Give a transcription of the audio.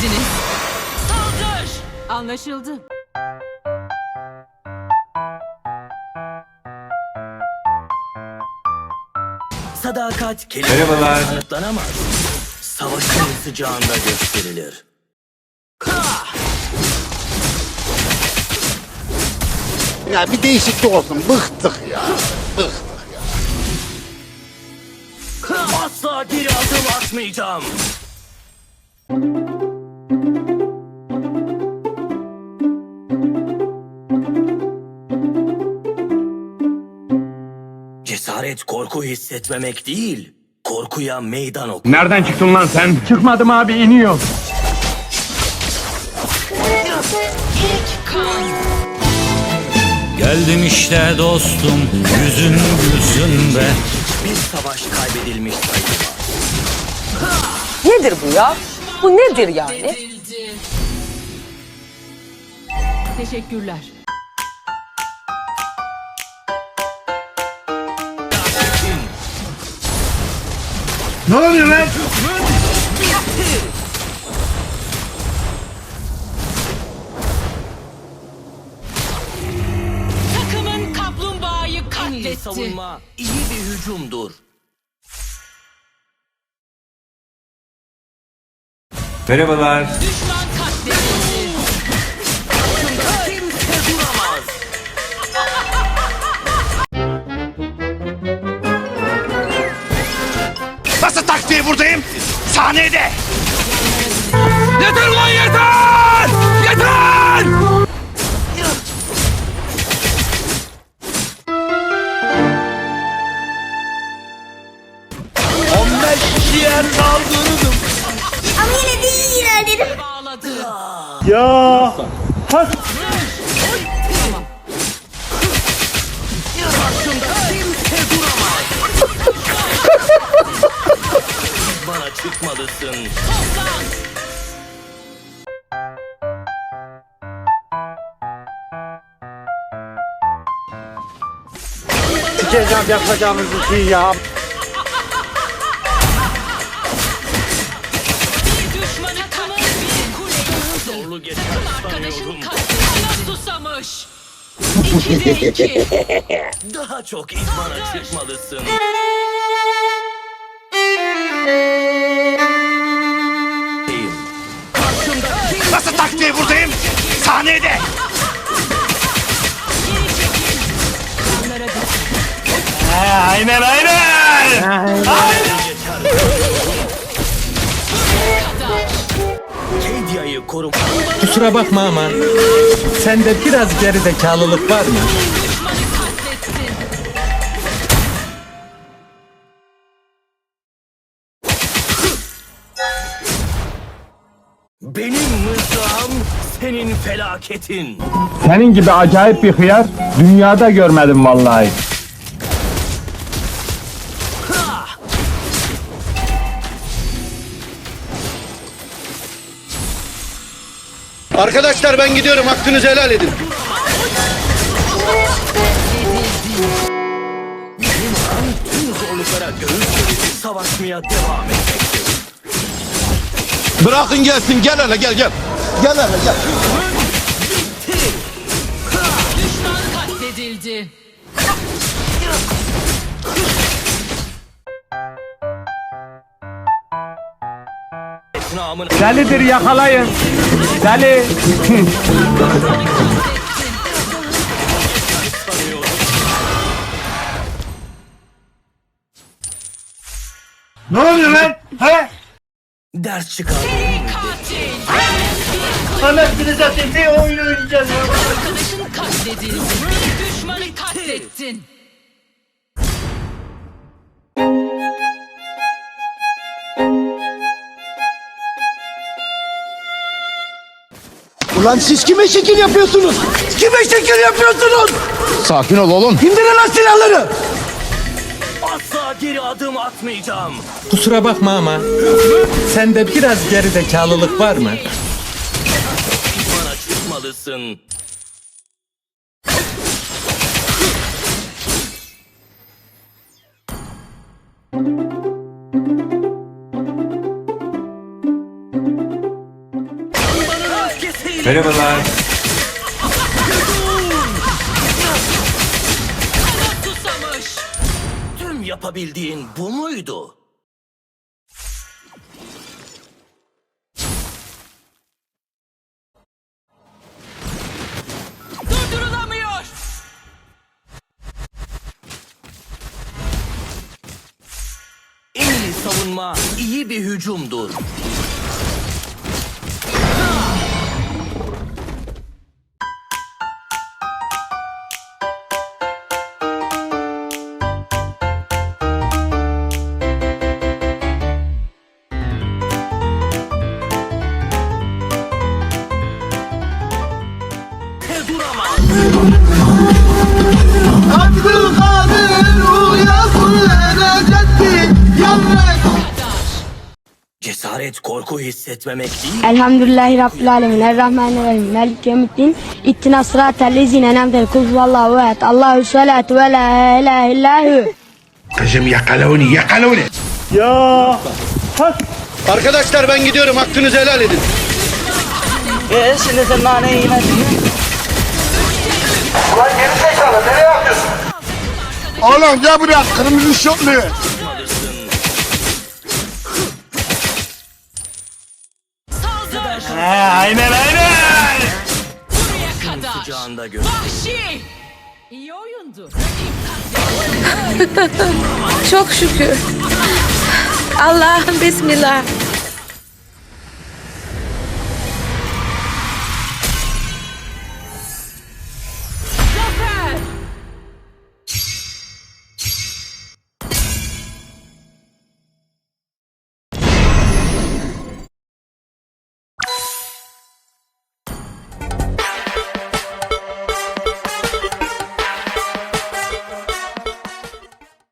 ediniz. Saldır! Anlaşıldı. Sadakat Merhabalar. kanıtlanamaz. Savaşın sıcağında gösterilir. Ya bir değişiklik olsun. Bıktık ya. Bıktık. Asla geri adım atmayacağım. Cesaret korku hissetmemek değil, korkuya meydan ok. Nereden çıktın lan sen? Çıkmadım abi iniyor. Geldim işte dostum yüzün gülsün be Bir savaş kaybedilmiş. Nedir bu ya? Bu nedir yani? Teşekkürler. Ne oluyor lan? Takımın kaplumbağayı En iyi katletti. savunma iyi bir hücumdur. Merhabalar. Düşman Sahnede. Yeter ulan yeter! Yeter! Ama yine de iyi ilerledim. Bağladı. Bana çıkmalısın. Toplan. Sikeceğim yapacağımız işi ya. Zorlu geçer Arkadaşın sanıyorum. susamış. İkide iki. Daha çok idmana çıkmalısın. Taktiği buradayım? Sahnede. Aynen aynen. Kedia'yı korum. Kusura bakma ama sende biraz gerizekalılık var mı? Senin felaketin. Senin gibi acayip bir hıyar dünyada görmedim vallahi. Arkadaşlar ben gidiyorum. Hakkınızı helal edin. Tüm zorluklara göğüs savaşmaya devam edecektir. Bırakın gelsin. Gel hele gel gel. Gel hele gel. Düşman katledildi. Delidir yakalayın. Deli. ne oluyor lan? He? ders çıkar. Katil. Anasını satayım ne oyun oynayacağız ya? Arkadaşın katledildi. Düşmanı katlettin. Ulan siz kime şekil yapıyorsunuz? Kime şekil yapıyorsunuz? Sakin ol oğlum. İndirin lan silahları. Asla geri adım atmayacağım. Kusura bakma ama sende biraz gerizekalılık var mı? Kanat susamış. Tüm yapabildiğin bu muydu? Savunma iyi bir hücumdur. Duramaz. Cesaret korku hissetmemek değil. Elhamdülillahi Rabbil Alemin. Errahmanirrahim. Melik Yevmiddin. İttina sıratel lezine nemdel kul vallahu ehad. Allahu salatu ve la ilahe illahu. Kızım yakaloni yakaloni. Ya. Arkadaşlar ben gidiyorum hakkınızı helal edin. Ee, şimdi sen naneyi yemedin mi? Ulan geri zekalı nereye atıyorsun? Oğlum gel buraya kırmızı şortlu. Saldır. aynen aynen. Buraya kadar. Sıcağında gör. Vahşi. İyi oyundu. Çok şükür. Allah'ım bismillah.